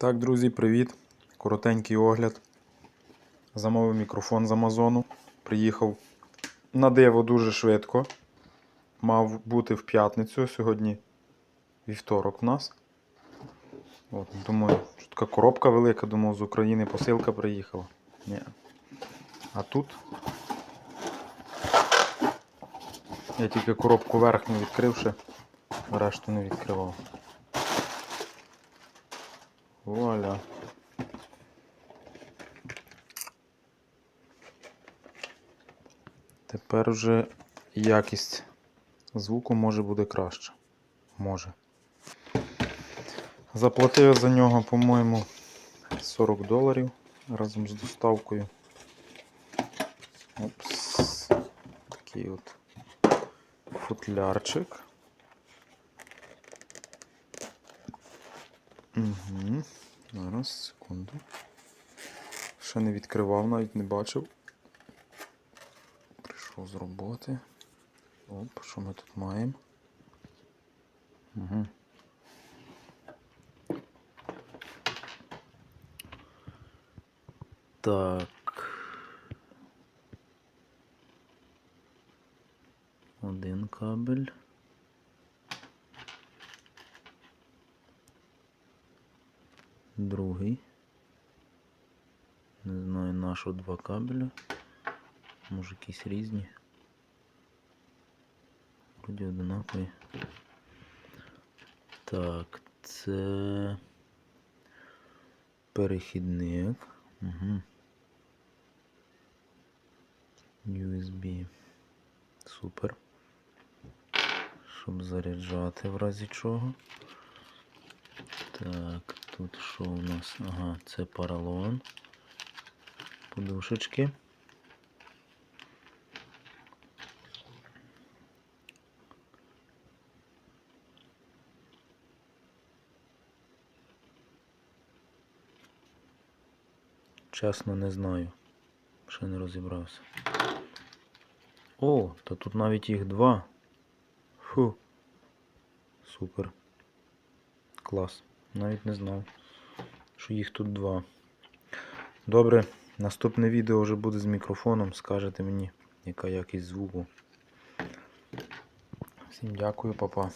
Так, друзі, привіт. Коротенький огляд. Замовив мікрофон з Амазону. Приїхав на диво дуже швидко. Мав бути в п'ятницю, сьогодні вівторок в нас. От, думаю, що така коробка велика, думав, з України посилка приїхала. Ні. А тут я тільки коробку верхню відкривши, решту не відкривав. Вуаля. Тепер вже якість звуку може буде краще. Може. Заплатив за нього, по-моєму, 40 доларів разом з доставкою. Опс. Такий от футлярчик. Угу. Зараз, секунду. Ще не відкривав, навіть не бачив. Прийшов з роботи. Оп, що ми тут маємо? Угу. Так. Один кабель. Другий. Не знаю, на що два кабеля. Може якісь різні. Вроді одинакові. Так, це перехідник. Угу. USB. Супер. Щоб заряджати в разі чого. Так, тут що у нас? Ага, це поролон. Подушечки. Чесно, не знаю. Ще не розібрався. О, та тут навіть їх два. Фу. Супер. Клас. Навіть не знав, що їх тут два. Добре, наступне відео вже буде з мікрофоном. Скажете мені, яка якість звуку. Всім дякую, папа.